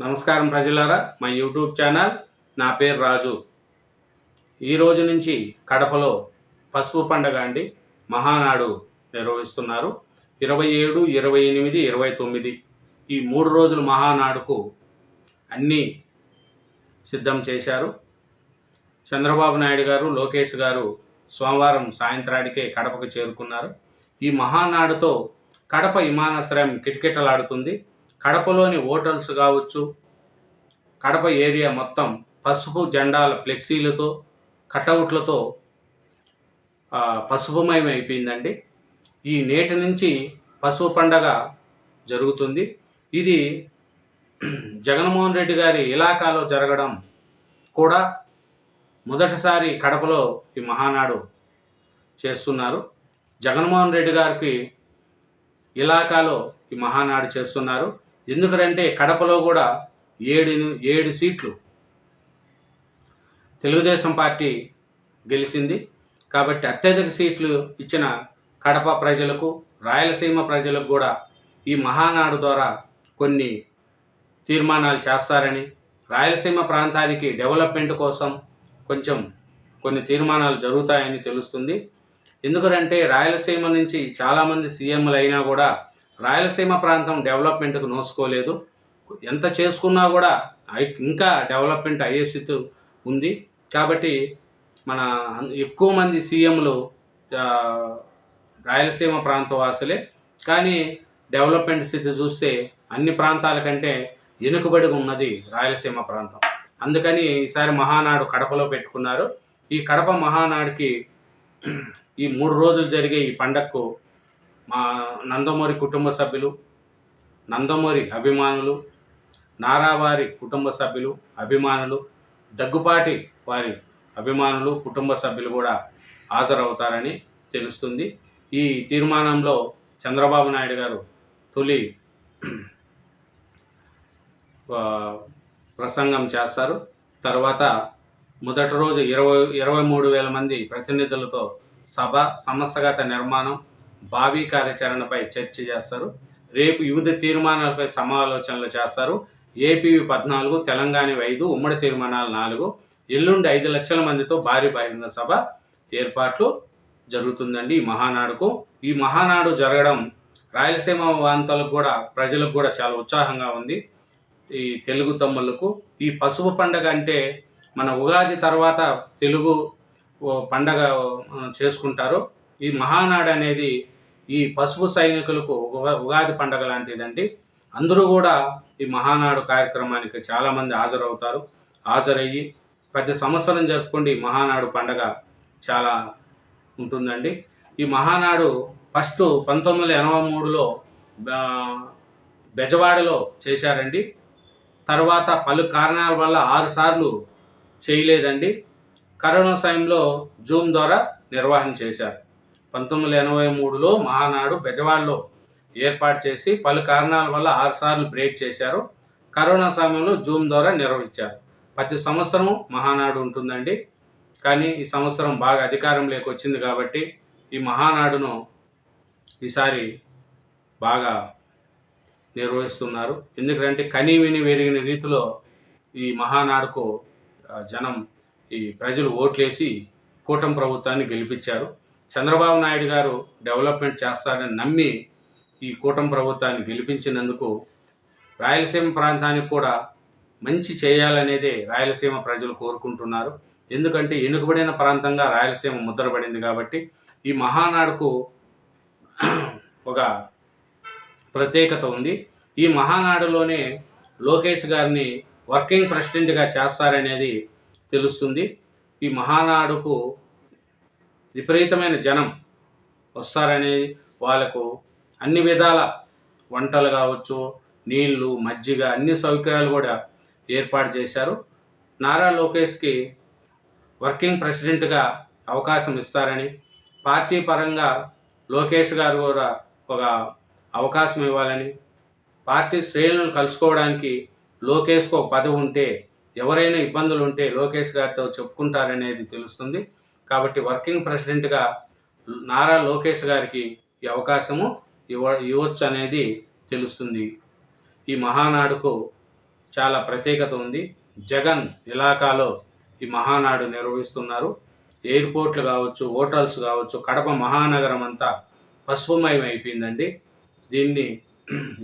నమస్కారం ప్రజలారా మా యూట్యూబ్ ఛానల్ నా పేరు రాజు. ఈ రోజు నుంచి కడపలో పసుపు పండగ అండి. మహానాడు నిర్వహిస్తున్నారు. ఇరవై ఏడు ఇరవై ఎనిమిది ఇరవై తొమ్మిది. ఈ మూడు రోజుల మహానాడుకు అన్నీ సిద్ధం చేశారు. చంద్రబాబు నాయుడు గారు లోకేష్ గారు సోమవారం సాయంత్రానికే కడపకు చేరుకున్నారు. ఈ మహానాడుతో కడప విమానాశ్రయం కిటకిటలాడుతుంది. కడపలోని హోటల్స్ కావచ్చు కడప ఏరియా మొత్తం పసుపు జెండాల ఫ్లెక్సీలతో కటౌట్లతో పసుపుమయం అయిపోయిందండి ఈ నేటి నుంచి పసుపు పండగ జరుగుతుంది. ఇది జగన్మోహన్ రెడ్డి గారి ఇలాకాలో జరగడం కూడా మొదటిసారి కడపలో ఈ మహానాడు చేస్తున్నారు. జగన్మోహన్ రెడ్డి గారికి ఇలాకాలో ఈ మహానాడు చేస్తున్నారు. ఎందుకంటే కడపలో కూడా ఏడు ఏడు సీట్లు తెలుగుదేశం పార్టీ గెలిచింది. కాబట్టి అత్యధిక సీట్లు ఇచ్చిన కడప ప్రజలకు రాయలసీమ ప్రజలకు కూడా ఈ మహానాడు ద్వారా కొన్ని తీర్మానాలు చేస్తారని రాయలసీమ ప్రాంతానికి డెవలప్మెంట్ కోసం కొంచెం కొన్ని తీర్మానాలు జరుగుతాయని తెలుస్తుంది. ఎందుకంటే రాయలసీమ నుంచి చాలామంది సీఎంలు అయినా కూడా రాయలసీమ ప్రాంతం డెవలప్మెంట్కు నోసుకోలేదు. ఎంత చేసుకున్నా కూడా ఇంకా డెవలప్మెంట్ అయ్యే స్థితి ఉంది. కాబట్టి మన ఎక్కువ మంది సీఎంలు రాయలసీమ ప్రాంత వాసులే. కానీ డెవలప్మెంట్ స్థితి చూస్తే అన్ని ప్రాంతాల కంటే వెనుకబడి ఉన్నది రాయలసీమ ప్రాంతం. అందుకని ఈసారి మహానాడు కడపలో పెట్టుకున్నారు. ఈ కడప మహానాడుకి ఈ మూడు రోజులు జరిగే ఈ పండగకు మా నందమూరి కుటుంబ సభ్యులు నందమూరి అభిమానులు నారావారి కుటుంబ సభ్యులు అభిమానులు దగ్గుపాటి వారి అభిమానులు కుటుంబ సభ్యులు కూడా హాజరవుతారని తెలుస్తుంది. ఈ తీర్మానంలో చంద్రబాబు నాయుడు గారు తొలి ప్రసంగం చేస్తారు. తర్వాత మొదటి రోజు ఇరవై ఇరవై మూడు వేల మంది ప్రతినిధులతో సభ సమస్యగత నిర్మాణం భావి కార్యాచరణపై చర్చ చేస్తారు. రేపు వివిధ తీర్మానాలపై సమాలోచనలు చేస్తారు. ఏపీవి పద్నాలుగు తెలంగాణ ఐదు ఉమ్మడి తీర్మానాలు నాలుగు. ఎల్లుండి ఐదు లక్షల మందితో భారీ బహిరంగ సభ ఏర్పాట్లు జరుగుతుందండి ఈ మహానాడుకు. ఈ మహానాడు జరగడం రాయలసీమ ప్రాంతాలకు కూడా ప్రజలకు కూడా చాలా ఉత్సాహంగా ఉంది. ఈ తెలుగు తమ్ముళ్ళకు. ఈ పసుపు పండగ అంటే మన ఉగాది తర్వాత తెలుగు పండగ చేసుకుంటారు. ఈ మహానాడు అనేది ఈ పసుపు సైనికులకు ఉగా- ఉగాది పండగ లాంటిదండి. అందరూ కూడా ఈ మహానాడు కార్యక్రమానికి చాలామంది హాజరవుతారు. హాజరయ్యి ప్రతి సంవత్సరం జరుపుకోండి ఈ మహానాడు పండగ చాలా ఉంటుందండి. ఈ మహానాడు ఫస్ట్ పంతొమ్మిది వందల ఎనభై మూడులో బెజవాడలో చేశారండి. తర్వాత పలు కారణాల వల్ల ఆరు సార్లు చేయలేదండి. కరోనా సమయంలో జూమ్ ద్వారా నిర్వహణ చేశారు. పంతొమ్మిది వందల ఎనభై మూడులో మహానాడు బెజవాడలో ఏర్పాటు చేసి పలు కారణాల వల్ల ఆరుసార్లు బ్రేక్ చేశారు. కరోనా సమయంలో జూమ్ ద్వారా నిర్వహించారు. ప్రతి సంవత్సరం మహానాడు ఉంటుందండి. కానీ ఈ సంవత్సరం బాగా అధికారంలోకి వచ్చింది కాబట్టి ఈ మహానాడును ఈసారి బాగా నిర్వహిస్తున్నారు. ఎందుకంటే కని విని వెరిగిన రీతిలో ఈ మహానాడుకు జనం ఈ ప్రజలు ఓట్లేసి కూటమి ప్రభుత్వాన్ని గెలిపించారు. చంద్రబాబు నాయుడు గారు డెవలప్మెంట్ చేస్తారని నమ్మి ఈ కూటమి ప్రభుత్వాన్ని గెలిపించినందుకు రాయలసీమ ప్రాంతానికి కూడా మంచి చేయాలనేదే రాయలసీమ ప్రజలు కోరుకుంటున్నారు. ఎందుకంటే వెనుకబడిన ప్రాంతంగా రాయలసీమ ముద్రపడింది కాబట్టి ఈ మహానాడుకు ఒక ప్రత్యేకత ఉంది. ఈ మహానాడులోనే లోకేష్ గారిని వర్కింగ్ ప్రెసిడెంట్గా చేస్తారనేది తెలుస్తుంది. ఈ మహానాడుకు విపరీతమైన జనం వస్తారనేది వాళ్ళకు అన్ని విధాల వంటలు కావచ్చు నీళ్ళు మజ్జిగ అన్ని సౌకర్యాలు కూడా ఏర్పాటు చేశారు. నారా లోకేష్కి వర్కింగ్ ప్రెసిడెంట్గా అవకాశం ఇస్తారని పార్టీ పరంగా లోకేష్ గారు కూడా ఒక అవకాశం ఇవ్వాలని పార్టీ శ్రేణులను కలుసుకోవడానికి లోకేష్కు ఒక పదవి ఉంటే ఎవరైనా ఇబ్బందులు ఉంటే లోకేష్ గారితో చెప్పుకుంటారనేది తెలుస్తుంది. కాబట్టి వర్కింగ్ ప్రెసిడెంట్గా నారా లోకేష్ గారికి ఈ అవకాశము ఇవ్వ ఇవ్వచ్చు అనేది తెలుస్తుంది. ఈ మహానాడుకు చాలా ప్రత్యేకత ఉంది. జగన్ ఇలాకాలో ఈ మహానాడు నిర్వహిస్తున్నారు. ఎయిర్పోర్ట్లు కావచ్చు హోటల్స్ కావచ్చు కడప మహానగరం అంతా పసుపుమయం అయిపోయిందండి. దీన్ని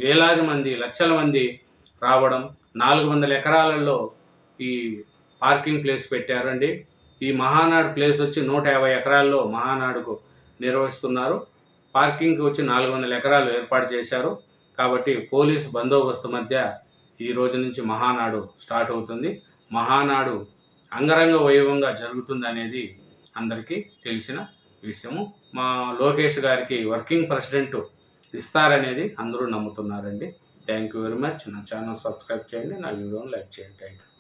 వేలాది మంది లక్షల మంది రావడం నాలుగు వందల ఎకరాలలో ఈ పార్కింగ్ ప్లేస్ పెట్టారండి. ఈ మహానాడు ప్లేస్ వచ్చి నూట యాభై ఎకరాల్లో మహానాడుకు నిర్వహిస్తున్నారు. పార్కింగ్కి వచ్చి నాలుగు వందల ఎకరాలు ఏర్పాటు చేశారు. కాబట్టి పోలీసు బందోబస్తు మధ్య ఈ రోజు నుంచి మహానాడు స్టార్ట్ అవుతుంది. మహానాడు అంగరంగ వైభవంగా జరుగుతుంది అనేది అందరికీ తెలిసిన విషయము. మా లోకేష్ గారికి వర్కింగ్ ప్రెసిడెంట్ ఇస్తారనేది అందరూ నమ్ముతున్నారండి. Thank you very much. నా ఛానల్ సబ్స్క్రైబ్ చేయండి. నా వీడియోని లైక్ చేయండి. Thank you.